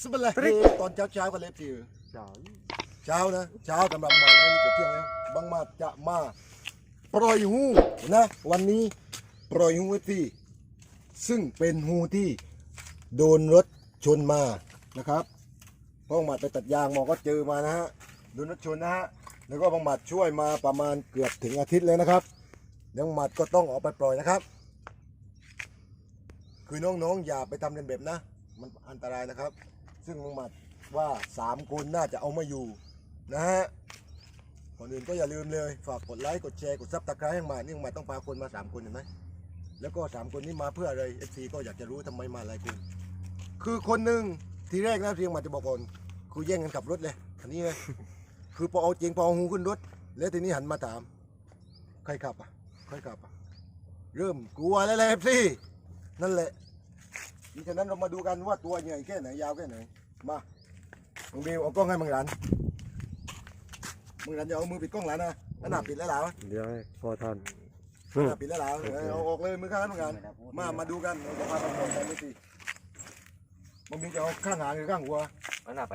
สบายเลยตอนเช้าเช้าๆกันเลยพี่ เช้านะเช้าสำหรับหมาแล้วนี่จะเที่ยงแล้วบางมาจะมาปล่อยหูนะ วันนี้ปล่อยหูไว้ที่ ซึ่งเป็นหูที่โดนรถชนมานะครับพ่อบางหมัดไปตัดยางหมอก็เจอมานะฮะโดนรถชนนะฮะแล้วก็บางหมัดช่วยมาประมาณเกือบถึงอาทิตย์เลยนะครับเดี๋ยวบางหมัดก็ต้องเอาไปปล่อยนะครับ คือน้องๆอย่าไปทำเลียนแบบนะ มันอันตรายนะครับ ซึ่งลุงมัดว่าสามคนน่าจะเอาม่อยู่นะฮะก่อนอื่นก็อย่าลืมเลย ฝากกดไลค์กดแชร์กดซับตะไคร้ให้มานี่มัดต้องพาคนมาสามคนเห็นไหมแล้วก็สามคนนี้มาเพื่ออะไรเอฟซีก็อยากจะรู้ทำไมมาหลายคน คือคนหนึ่งทีแรกนะเพียงมัดจะบอกก่อนคือแย่งกันขับรถเลยอันนี้เลยคือพอเอาจริงพอเอาหูขึ้นรถ แล้วทีนี้หันมาถาม ใครขับอะใครขับอะเริ่มกลัวแล้วแหละเอฟซี นั่นแหละดิฉะนั้นเรามาดูกันว่าตัวใหญ่แค่ไหนยาวแค่ไหน มามึงบิวเอากล้องให้มึงหลานมึงหลานจะเอามือปิดกล้องหลานนะอันหนาปิดแล้วหลานเดี๋ยวให้พอทันอันหนาปิดแล้วหลานเออเอาออกเลยมือข้างนั้นมึงหลานมา มาดูกันเราจะพาไปปล่อยกันไม่สิมึงบิวจะเอาข้างหางหรือข้างหัวอันน่ะไป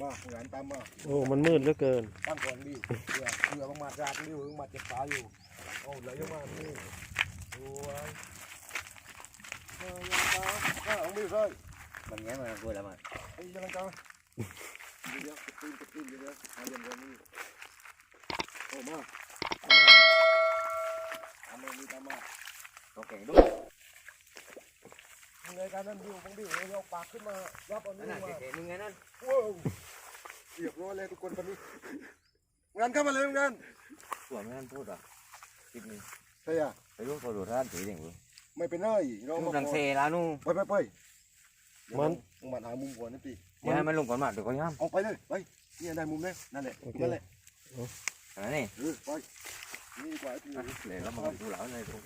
มามึงหลานตามมาโอ้ มันมืดเหลือเกิน ตั้งก่อนบิวเผื่อเผื่อบางมาจากบิวบางมาเจ็บขาอยู่ โอ้ไหลลงมานี่ดูไว้ เออยังตาเออของบิวเลยมันแง่มันกลัวแล้วมันไอ้ยังไงกันเดี๋ยวกระตุ้นกระตุ้นเดี๋ยวหาอย่างไรนี่โอ้มาตามมาตามมาโอเคดูในการนั้นดิวของดิวเราปากขึ้นมารับเอานั่นี่นน่ะมาเก๋ๆมึงไงนั่นว้าวเรียบร้อยเลยทุกคนตอนนี้งานเข้ามาเลยงานตัวไม่นั่นพูดอะคิดนี่ใช่อะไปรู้เขาดูท่านถืออย่างนี้ ไม่เป็นไรเรานู่มานดังเซลานู่นไปไปไปมันมันหามุมก่อนนะพี่เดี๋ยวให้มันลงก่อนมาเดี๋ยวเขาย่เอาไปเลยไปนี่ได้มุมเลยนั่นแหละโอเคนั่นแหละำอันนั้นนี่เออไปนี่ดีกว่าพี่อะเดี๋ยวเรามาดูหลังในตรง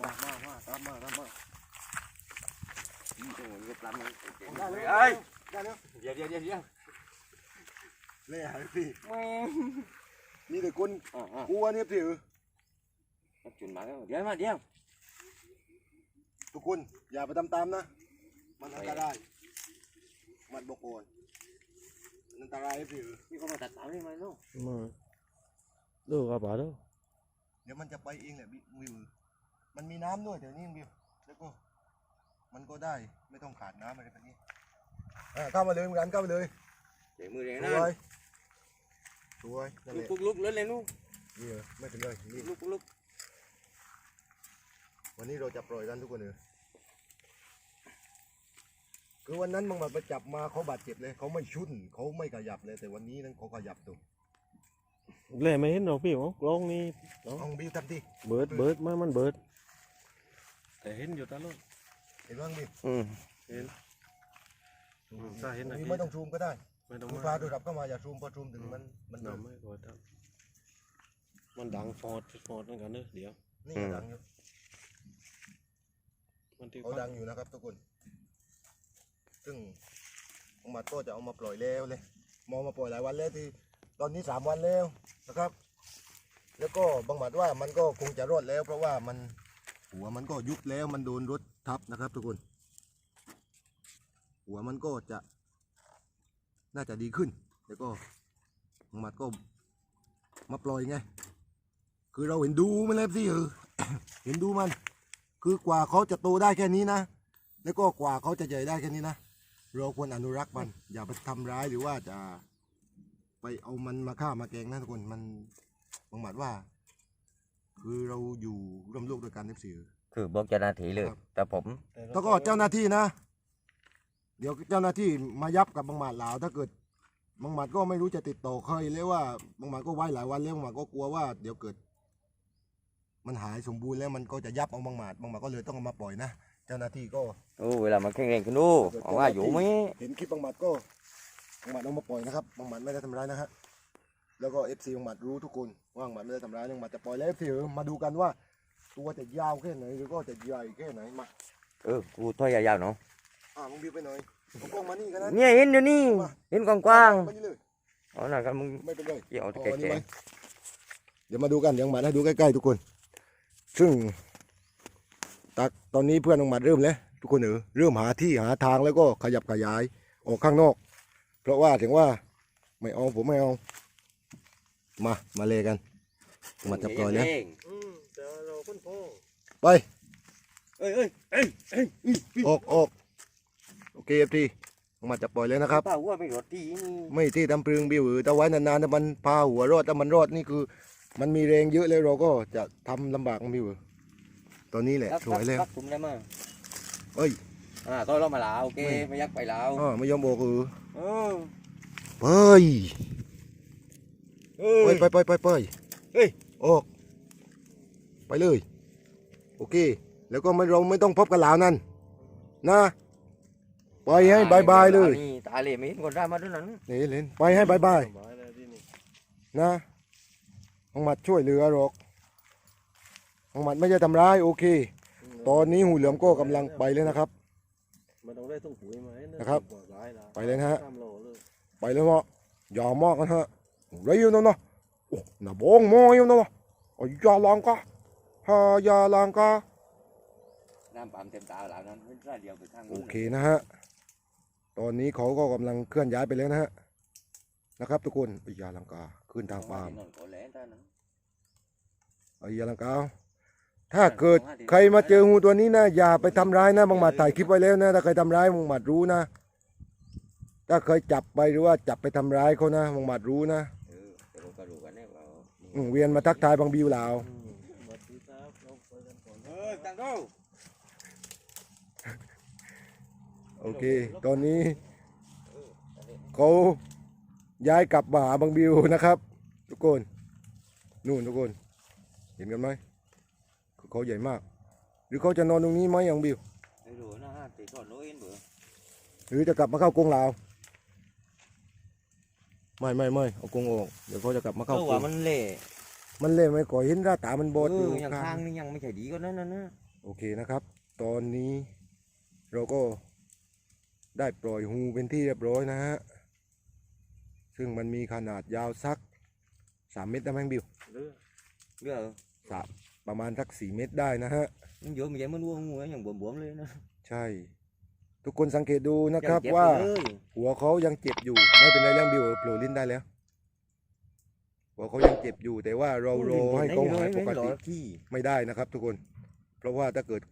มามามาตามมาตามมา นี่ตรงนี้ปลามัน ได้เลย เอ้ย ได้แล้ว เดี๋ยวเดี๋ยวเดี๋ยวเดี๋ยว เล่หายพี่แม่งนี่แต่คนอ่าอ่ากลัวเนี่ยพี่เออจุดมาแล้วเดี๋ยวมาเดี๋ยวทุกคนอย่าไปตามตามๆนะ มันอันตรายมันบอกก่อนมันอันตรายพี่เออนี่เขามาตัดตามนี่มาลูกมาดูกระเป๋าดูเดี๋ยวมันจะไปเองแหละบิวิวมันมีน้ำด้วยเดี๋ยวนี้บิวแล้วก็ มันก็ได้ไม่ต้องขาดน้ำอะไรแบบนี้อ่าเข้ามาเลยเหมือนกันเข้ามาเลย เดี๋ยวมือแดงสนะวยสวยนั่นแหลุกละลุกลุกเล่นเลยลูกนี่เออไม่เป็นไรนี่ลุกลุกวันนี้เราจะปล่อยกันทุกคนเลยคือวันนั้นบางบัดไปจับมาเขาบาดเจ็บเลย เขาไม่ชุนเขาไม่ขยับเลย แต่วันนี้นั้นเขาขยับตัวเล่ไม่เห็นหรอกพี่หรอกกล้องนี่เอาบิวทำทีเบิดเบิดมามันเบิด แต่เห็นอยู่ตลอดเห็นบ้างบิวอืมเห็นถ้าเห็นนะนี่พี่ไม่ต้องซูมก็ได้ ไม่ต้องคุณมาพาโทรศัพท์เข้ามาอย่าซูมพอซูมถึงมันมันหนาไม่กดครับมันดังฟอดฟอดเหมือนกันเนอะเดี๋ยว นี่ดังอยู่มันที่เขาดังอยู่นะครับทุกคน ซึ่งบางหมัดก็จะเอามาปล่อยแล้วเลย มองมาปล่อยหลายวันแล้วที่ ตอนนี้สามวันแล้วนะครับ แล้วก็บางหมัดว่ามันก็คงจะรอดแล้ว เพราะว่ามันหัวมันก็ยุบแล้วมันโดนรถทับนะครับ ทุกคน หัวมันก็จะ น่าจะดีขึ้น แล้วก็บางหมัดก็มาปล่อยไง คือเราเห็นดูมันแล้วสิเออเห็นดูมัน คือกว่าเขาจะโตได้แค่นี้นะ แล้วก็กว่าเขาจะใหญ่ได้แค่นี้นะ เราควรอนุรักษ์มัน อย่าไปทำร้ายหรือว่าจะไปเอามันมาฆ่ามาแกงนะทุกคน มันบางหมัดว่า คือเราอยู่ร่วมโลกด้วยกันเอฟซีคือบอกเจ้าหน้าที่เลยครับแต่ผม แล้วก็เจ้าหน้าที่นะ เดี๋ยวเจ้าหน้าที่มายับกับบางหมัดเหลาถ้าเกิดบางหมัดก็ไม่รู้จะติดต่อใครเลยว่าบางหมัดก็ไว้หลายวันแล้วบางหมัดก็กลัวว่า เดี๋ยวเกิด มันหายสมบูรณ์แล้วมันก็จะยับเอาบางหมัดบางหมัดก็เลยต้องเอามาปล่อยนะเจ้าหน้าที่ก็โอ้เวลามันแข็งแรงขึ้นดูเอาว่าอยู่ไหมเห็นคลิปบางหมัดก็บางหมัดเอามาปล่อยนะครับบางหมัดไม่ได้ทำร้ายนะฮะแล้วก็เอฟซีบางหมัดรู้ทุกคนว่าบางหมัดไม่ได้ทำร้ายบางหมัดจะปล่อยแล้วเอฟซีมาดูกันว่าตัวจะยาวแค่ไหนหรือก็จะใหญ่แค่ไหนมาเออกูถอยยาวๆเนาะ อ่ามึงบิวไปหน่อยเอากล้องมานี่กันนะเนี่ยเห็นเดี๋ยวนี้เห็นกว้างมานี่เลยๆเอาหน่อยกันมึงไม่เป็นไรเกี่ยวเอาตะอันแกนี้รงไหมเดี๋ยวมาดูกันยังหมัดให้ดูใกล้ๆทุกคน ซึ่งตักตอนนี้เพื่อนน้องหมัดเริ่มแล้ว ทุกคนเออเริ่มหาที่หาทางแล้วก็ขยับขยายออกข้างนอก เพราะว่าถึงว่าไม่เอาผมไม่เอามามาเลยกันมาจับก่อนแล้วอืมแต่เราคนพ่อไปเอ้ยเอ้ยเอ้ยเอ้ย ออกออก โอเคเอฟทีมาจับปล่อยเลยนะครับป้าหัวไม่รถที่นี่ไม่ที่ทำปรึงบิวแต่ไว้นานๆถ้ามันพาหัวรอดถ้ามันรอดนี่คือ มันมีแรงเยอะเลยเราก็จะทำลำบากบิวตอนนี้แหละรับสวยแล้วรับถุงได้มั้งเอ้ยอ่าต้อยเรามาลาวโอเคไม่ไม่ยักไปลาวอ๋อไม่ยอมบอกเออเออเฮ้ยเอ้ไปยไปไปไปไปเฮ้ยออกไปเลย โอเค แล้วก็ไม่เราไม่ต้องพบกันลาวนั่นนะ ไปให้บายบายเลยนี่ตาเหล่ไม่เห็นคนได้มาด้วยนั้นนี่เล่นไปให้บายบายสบายเลยที่นี่นะห้องหมัดช่วยเหลือหรอกห้องหมัดไม่ใช่ทำร้ายโอเค ตอนนี้หูเหลือมก็กำลังไปเลยนะครับมันต้องได้ต้องปุ๋ยไหมนะครับกว่าร้ายละไปเลยนะฮะตามโลเลยไปเลยเนาะอย่ามากกันฮะไรอยู่เนาะเนาะโอ้หน้าบองมออยู่เนาะโอ้ยอย่าลังกะฮาอย่าลังกะน้ำปั๊มเต็มตาลาวนั้นไม่ได้เดียวไปข้างโอเคนะฮะ ตอนนี้เขาก็กำลังเคลื่อนย้ายไปแล้วนะฮะนะครับ ทุกคนไอ้ยาลังกาขึ้นทางปาล์มนอนก่อนแล้วตานั้นไอ้ยาลังกาถ้าเกิดใครมาเจองูตัวนี้นะอย่าไปทำร้ายนะบางหมัดถ่ายคลิปไว้แล้วนะถ้าใครทำร้ายบางหมัดรู้นะ ถ้าเคยจับไปหรือว่าจับไปทำร้ายเขานะบางหมัดรู้นะเออแต่เราก็รู้กันแน่ว่าอืมเวียนมาทักทายบางบิวลาวอืมสวัสดีครับเราไปกันก่อนเออตังโต โอเค ตอนนี้เขาย้ายกลับมาหาบางบิวนะครับ ทุกคน นู่นทุกคน เห็นกันไหมคือเขาใหญ่มาก หรือเขาจะนอนตรงนี้ไหมอย่างบิวไม่รู้นะฮะตีก่อนโน้เอ็นเบื่อหรือจะกลับมาเข้ากรงลาวไม่ไม่ไม่เอากรงออกเดี๋ยวเขาจะกลับมาเอเข้าอกรว่างมันเละมันเล่ไม่ก่อยเห็นราตามันบอดเออยู่อยังข้าข้างงนี่ยังไม่ใช่ดีก็นั่นนะนะโอเคนะครับ ตอนนี้เราก็ ได้ปล่อยฮูเป็นที่เรียบร้อยนะฮะ ซึ่งมันมีขนาดยาวสักสามเมตรได้ไหมบิวเรือเรื่องสามประมาณสักสี่เมตรได้นะฮะมันเยอะมันใหญ่มันวัวงูอย่างบวมๆเลยนะ ใช่ ทุกคนสังเกตดูนะครับยังเจ็ว่า อยู่เลย หัวเขายังเจ็บอยู่ ไม่เป็นไรเรื่องบิวโผล่ลิ้นได้แล้ว หัวเขายังเจ็บอยู่แต่ว่าเรารอให้เขาหายปกไม่หรติอขี้ไม่ได้นะครับทุกคน เพราะว่าถ้าเกิด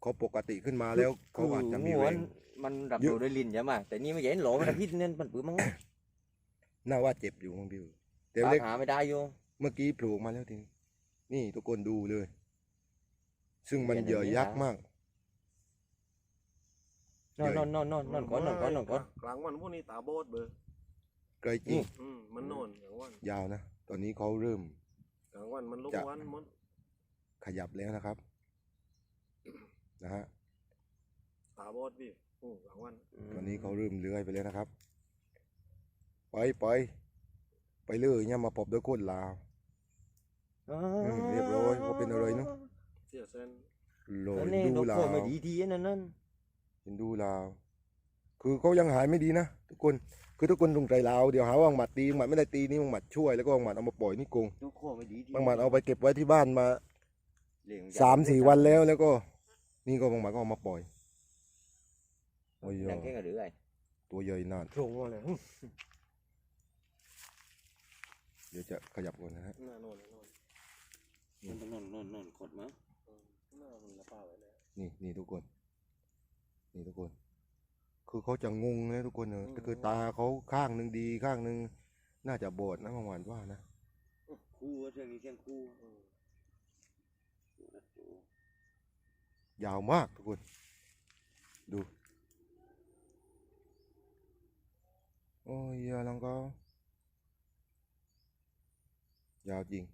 เขาปกติขึ้นมาแล้วเขาอาจจะมีงูแรมันง มันดับเยอะโดยลิ้นใช่ไหมแต่นี่ไม่ใหญ่หลอมันพิษเนี่ยมันปื้อมั้งน่าว่าเจ็บอยู่มั้งบิวแต่ตามเล็กหาไม่ได้อยู่เมื่อกี้โผล่ออกมาแล้วทีนี้นี่ทุกคนดูเลย ซึ่งมันเหยื่อยักษ์มากนอนนอนนอนนอนนอนก่อนนอนก่อนนอนก่อนกลางวันพวกนี้ตาโบดเบอร์ไกลจริงอืมมันนอนกลางวันยาวนะตอนนี้เขาเริ่มกลางวันมันลุกจะวันมันขยับแล้วนะครับ นะฮะตาโบดพี่ อืมกลางวันตอนนี้เขาเริ่มเลื้อยไปแล้วนะครับ ไปไปไปเลยเนี่ยมาปอบด้วยก้นลาวอืมเรียบร้อยเขาเป็นอะไรเนอะเสียเส้นโรตอนยนี้ดูนกลาโควไม่ดีทีนั่นนั่นเห็นดูลาว คือเขายังหายไม่ดีนะทุกคนคือทุกคนตรงใจลาวเดี๋ยวหาว่าบังหมัดตีบังหมัดไม่ได้ตีนี่บังหมัดช่วยแล้วก็บังหมัดเอามาปล่อยนี่กรงนกโคไม่ดีทีบังหมัดเอาไปเก็บไว้ที่บ้านมาเลี้ยงสามสี่วันแล้วแล้วก็ นี่ก็บังหมัดก็เอามาปล่อย โอ้ยยังแค่กระดือไอ้ตัวใหญ่นานโผล่มาเลยเดี๋ยวจะขยับก่อนนะฮะหน้านอนนอนมันนอนนอนนอนขดมั้งหน้ามันละป้าไว้แล้วนี่นี่ทุกคน นี่ทุกคน คือเขาจะงงนะทุกคนเนอะแต่คือตาเขาข้างหนึ่งดีข้างหนึ่งน่าจะบอดนะบางวันว่านะคู่เชียงนี้เชียงคู่อืมยาวมากทุกคน ดู โอ้ยยาลังก็ยาวจริง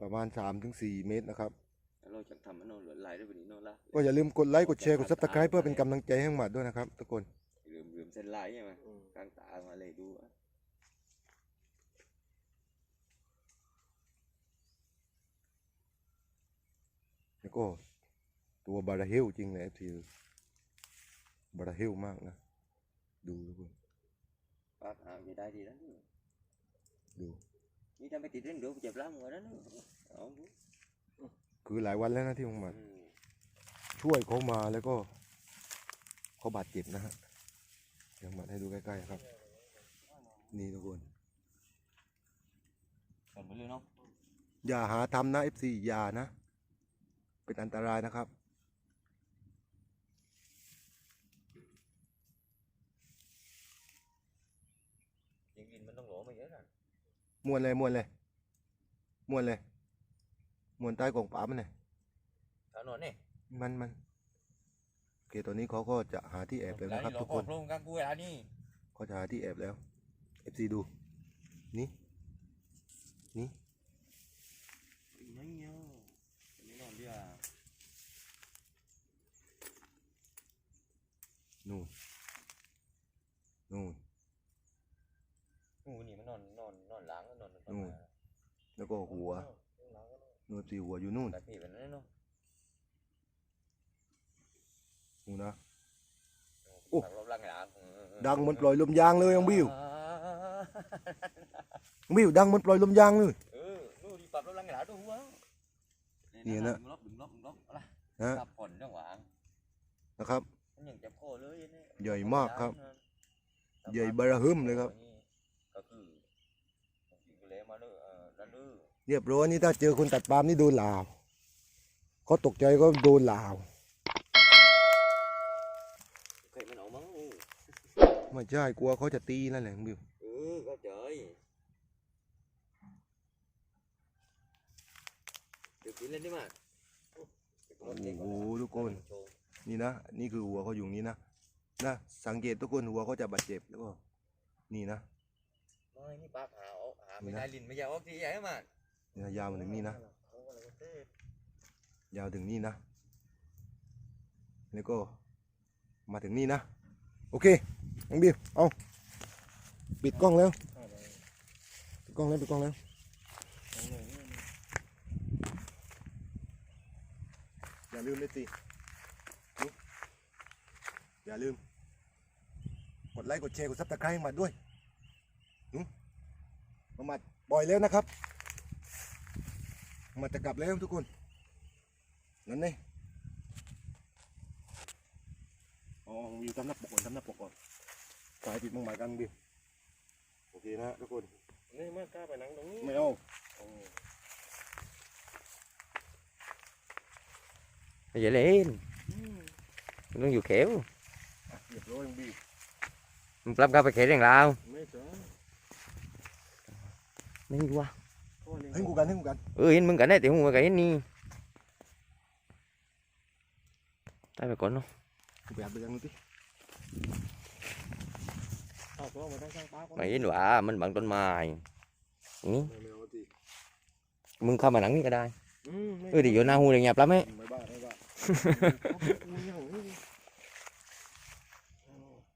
ประมาณสามถึงสี่เมตรนะครับเราจะทำมันนอนหลายได้แบบนี้นอนละก็อย่าลืมกดไลค์กดแชร์กดซับสไคร b ์เพื่อเป็นกำลังใจให้หมัดด้วยนะครับทุกคน ลืมลืมเส้นลายใช่ไหมอืมกลางตามาเลยดูแล้วก็ตัวบาราเฮลจริงเลยทีบาราเฮลมากนะ ดูทุกคนปากหางจะได้ดีแล้วนี่ดู นี่ถ้าไม่ติดเรื่องเดี๋ยวเจ็บล้างหัวแล้วนี่เอาดูคือหลายวันแล้วนะที่ผมมาอืมช่วยเขามาแล้วก็เขาบาดเจ็บนะฮะเดี๋ยวมาให้ดูใกล้ๆครับ นี่ทุกคนเห็นไปเลยเนาะอย่าหาทำนะ FC อย่านะ เป็นอันตรายนะครับ จริงๆมันต้องหลอมาเยอะนะ มวนเลยมวนเลยมวนเลยมวนใต้กองป่ามันเลยเอาหน่อยนี่มันมันโอเคตอนนี้เขาก็จะหาที่แอบแล้วนะครับทุกคนลงกันกูเวลานี่เขาจะหาที่แอบแล้ว FC ดู นี่ นี่ไม่เงี้ยไม่นอนดีอะนู่นนู่นกูนี่มันนอนนอนนอนหลัง นอนอืมแล้วก็หัวนู่น FC หัวอยู่นู่นแต่พี่เป็นนั่นเนาะนู่นนะโอ้รอบล่างหลังดังเหมันปล่อยลมยางเลยน้องบิวน้องบิวดังเหมันปล่อยลมยางเลยเออนู่นดีปรับรอบล่างหลังดูวะนี่นะดึงลบดึงลบดึงลบอะไรฮะปรับผ่อนจังหวะนะครับมันยังจับโคเลยเนี่ยใหญ่มากครับ ใหญ่บาระหึ่มเลยครับ ก็คือกินกูเลยมาเนอะ เออนั่นเนอะเรียบร้อยนี่ถ้าเจอคนตัดปาล์มนี่โดนลาวเขาตกใจก็โดนลาวใครมันเอามั้งไม่ใช่กลัวเขาจะตีนั่นแหละน้องบิวเออก็เจยเดี๋ยวกินเล่นได้มั้ยโอ้โหทุกคน นี่นะ นี่คือหัวเขาอยู่นี่นะ นะ สังเกตทุกคนหัวเขาจะบาดเจ็บแล้วก็ นี่นะ ไม่นี่ปากหาออกหาไม่ได้ลิ้นไม่ยาวออกทีใหญ่มั้ยนี่นะยาวมาถึงนี่นะ ยาวถึงนี่นะ แล้วก็มาถึงนี่นะ โอเคน้องบิวเอาปิดกล้องแล้ว ปิดกล้องแล้ว ปิดกล้องแล้ว อย่าลืมเลยสินี่อย่าลืม กดไลค์ กดแชร์ กดซับสไครต์ให้มาด้วยนุ มามาปล่อยแล้วนะครับ มาจะกลับแล้วทุกคน นั่นนี่อ๋อวิวทำหน้าปกก่อนทำหน้าปกก่อนสายติดมังหมายกันบิวโอเคนะทุกคนนี่มันกล้าไปนั่งตรงนี้ไม่เอาอย่าเล่นมันต้องอยู่เขียวอะเรียบร้อยบิวมันปรับกับไปเขียวอย่างเราไม่ใช่ ไม่วะข้อนี้ให้กูกันให้กูกันเออเห็นมึงกันได้แต่มึงกันเห็นนี่ตายไปก่อนเนาะกูไปหาไปยังนู้นสิเอาตัวมาตั้งข้างป้าก่อนไม่เห็นว่ามันบังต้นไม้นี่ไม่ไม่เอาสิมึงเข้ามาหลังนี่ก็ได้อืมไม่เออเดี๋ยวโยนหน้าหูเลยเงียบแล้วไหมไม่บ้าไม่บ้า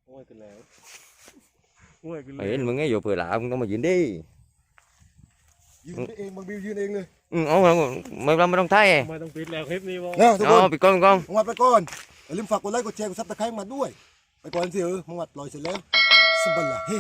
โอ้ยกันแล้วโอ้ยกันแล้ไม่วเห็นมึงไงอยู่เผื่อหลามึงต้องมายืนดิ ยืนเองบางบิวยืนเองเลยอืมเอาเอาไม่ต้องไม่ต้องถ่ายไม่ต้องปิดแล้วคลิปนี้วะนะทุกคเอานปิดกล้องปิดกล้องมึงวัดไปก่อนอย่าลืมฝากกดไลค์กดแชร์กดซับสไครต์มาด้วย ไปก่อนสิเออมึงวัดปล่อยเสร็จแล้วสบัลละเฮ้